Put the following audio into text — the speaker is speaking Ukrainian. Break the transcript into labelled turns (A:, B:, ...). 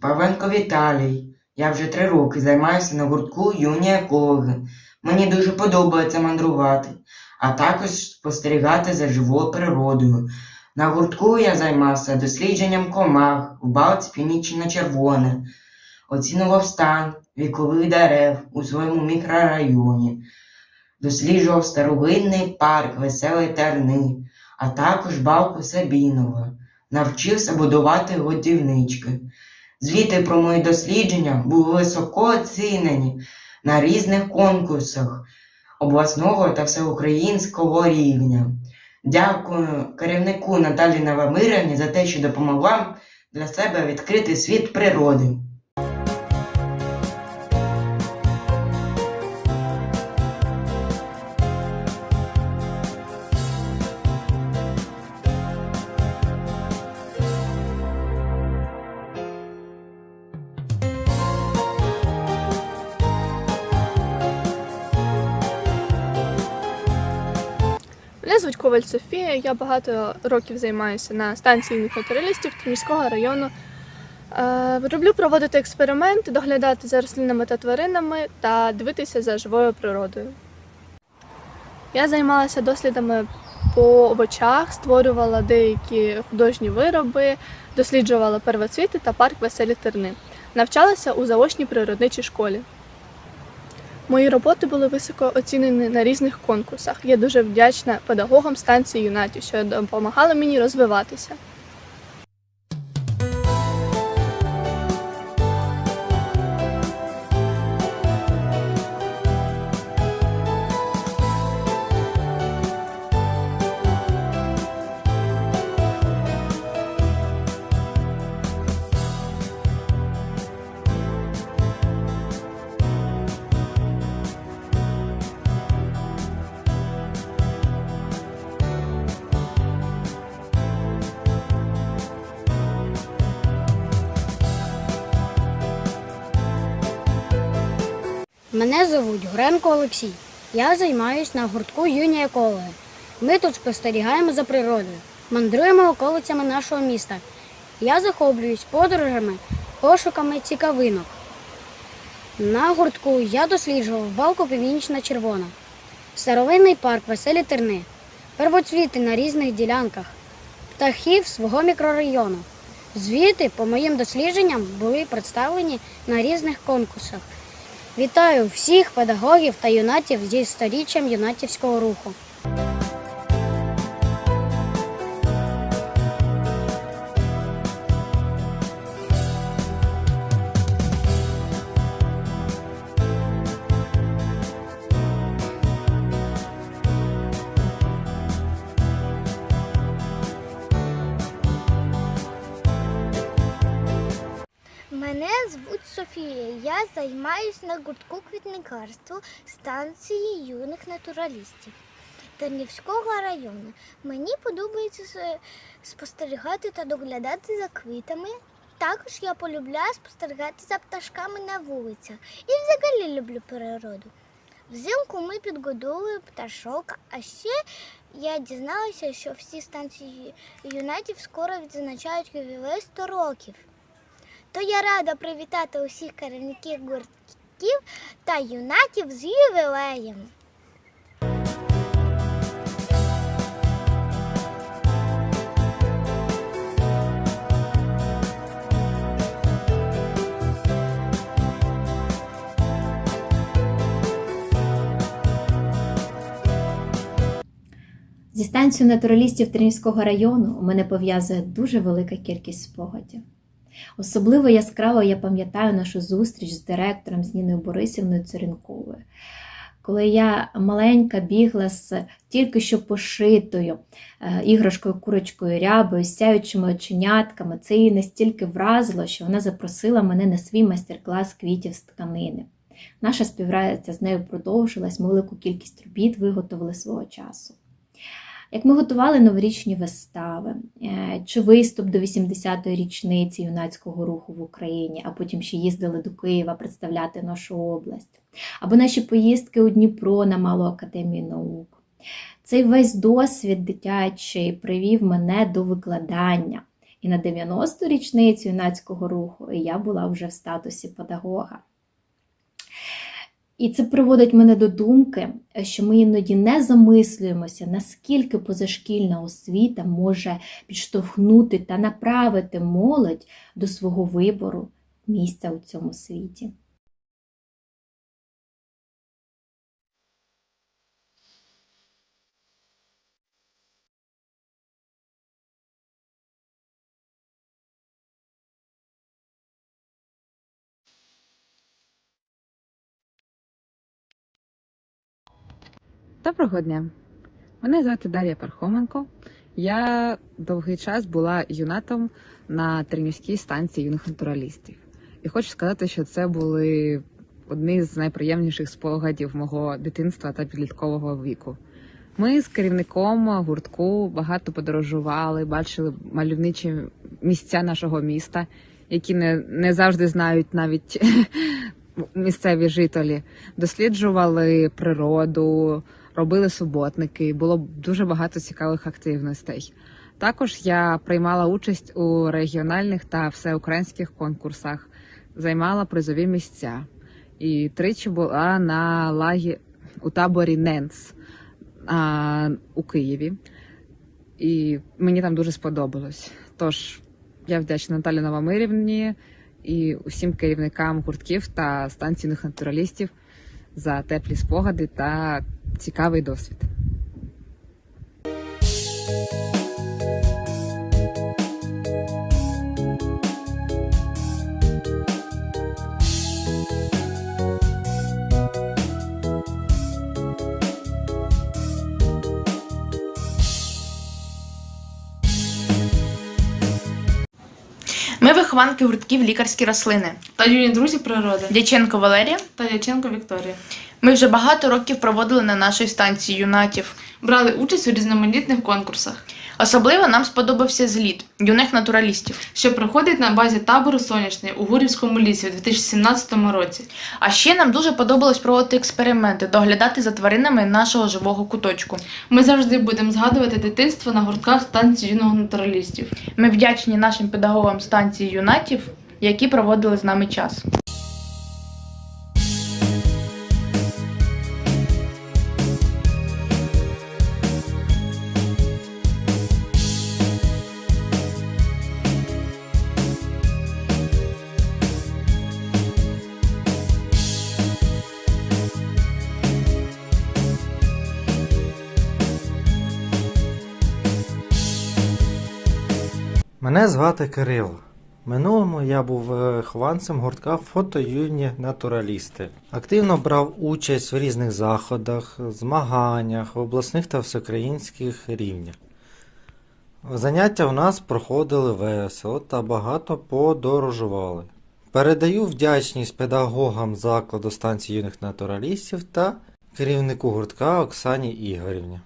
A: Павленко Віталій. Я вже три роки займаюся на гуртку юні екологи. Мені дуже подобається мандрувати, а також спостерігати за живою природою. На гуртку я займався дослідженням комах в балці північно-червоне, оцінював стан вікових дерев у своєму мікрорайоні, досліджував старовинний парк Веселий Терни, а також балку Сабінова, навчився будувати годівнички. Звіти про мої дослідження були високо оцінені на різних конкурсах обласного та всеукраїнського рівня. Дякую керівнику Наталі Новомирівні за те, що допомогла для себе відкрити світ природи.
B: Мене звуть Коваль Софія. Я багато років займаюся на станції юних натуралістів Тернівського району. Е, Люблю проводити експерименти, доглядати за рослинами та тваринами та дивитися за живою природою. Я займалася дослідами по овочах, створювала деякі художні вироби, досліджувала первоцвіти та парк Веселі Терни. Навчалася у заочній природничій школі. Мої роботи були високо оцінені на різних конкурсах. Я дуже вдячна педагогам станції Юнаті, що допомагали мені розвиватися.
C: Мене звуть Гуренко Олексій. Я займаюсь на гуртку юні екологи. Ми тут спостерігаємо за природою, мандруємо околицями нашого міста. Я захоплююсь подорожами, пошуками цікавинок. На гуртку я досліджував балку північна червона, старовинний парк Веселі Терни, первоцвіти на різних ділянках, птахів свого мікрорайону. Звіти по моїм дослідженням були представлені на різних конкурсах. Вітаю всіх педагогів та юнатів зі сторіччям юнатівського руху.
D: Мене звуть Софія. Я займаюся на гуртку квітникарства станції юних натуралістів Тернівського району. Мені подобається спостерігати та доглядати за квітами. Також я полюбляю спостерігати за пташками на вулицях і взагалі люблю природу. Взимку ми підгодовуємо пташок, а ще я дізналася, що всі станції юнайтів скоро відзначають ювілей 100 років. То я рада привітати усіх керівників гуртків та юнатів з ювілеєм.
E: Зі станцією натуралістів Тернівського району у мене пов'язує дуже велика кількість спогадів. Особливо яскраво я пам'ятаю нашу зустріч з директором з Ніною Борисівною Церенковою. Коли я маленька бігла з тільки що пошитою е, іграшкою курочкою рябою, сяючими оченятками, це її настільки вразило, що вона запросила мене на свій майстер-клас квітів з тканини. Наша співпраця з нею продовжилась, ми велику кількість робіт виготовили свого часу. Як ми готували новорічні вистави, е, чи виступ до 80-ї річниці юнацького руху в Україні, а потім ще їздили до Києва представляти нашу область, або наші поїздки у Дніпро на Малу академію наук. Цей весь досвід дитячий привів мене до викладання. І на 90-ту річницю юнацького руху я була вже в статусі педагога. І це приводить мене до думки, що ми іноді не замислюємося, наскільки позашкільна освіта може підштовхнути та направити молодь до свого вибору місця у цьому світі.
F: Доброго дня. Мене звати Дар'я Пархоменко. Я довгий час була юнатом на Тернівській станції юних натуралістів. І хочу сказати, що це були одні з найприємніших спогадів мого дитинства та підліткового віку. Ми з керівником гуртку багато подорожували, бачили мальовничі місця нашого міста, які не, не завжди знають навіть місцеві жителі. Досліджували природу, робили суботники, було дуже багато цікавих активностей. Також я приймала участь у регіональних та всеукраїнських конкурсах, займала призові місця. І тричі була на лагі у таборі Ненс а, у Києві. І мені там дуже сподобалось. Тож я вдячна Наталі Новомирівні і усім керівникам гуртків та станційних натуралістів за теплі спогади та цікавий досвід.
G: Ми вихованки гуртків лікарські рослини.
H: та юні друзі природи
G: Дяченко Валерія.
H: та Дяченко Вікторія.
G: Ми вже багато років проводили на нашій станції юнатів.
H: Брали участь у різноманітних конкурсах,
G: Особливо нам сподобався зліт юних натуралістів.
H: що проходить на базі табору Сонячний у Гурівському лісі у 2017 році.
G: А ще нам дуже подобалось проводити експерименти, доглядати за тваринами нашого живого куточку.
H: Ми завжди будемо згадувати дитинство на гуртках станції юного натуралістів.
G: Ми вдячні нашим педагогам станції юнатів, які проводили з нами час.
I: Мене звати Кирило. Минулому я був вихованцем гуртка фото юні натуралісти. Активно брав участь в різних заходах, змаганнях, в обласних та всеукраїнських рівнях. Заняття у нас проходили весело та багато подорожували. Передаю вдячність педагогам закладу станції юних натуралістів та керівнику гуртка Оксані Ігорівні.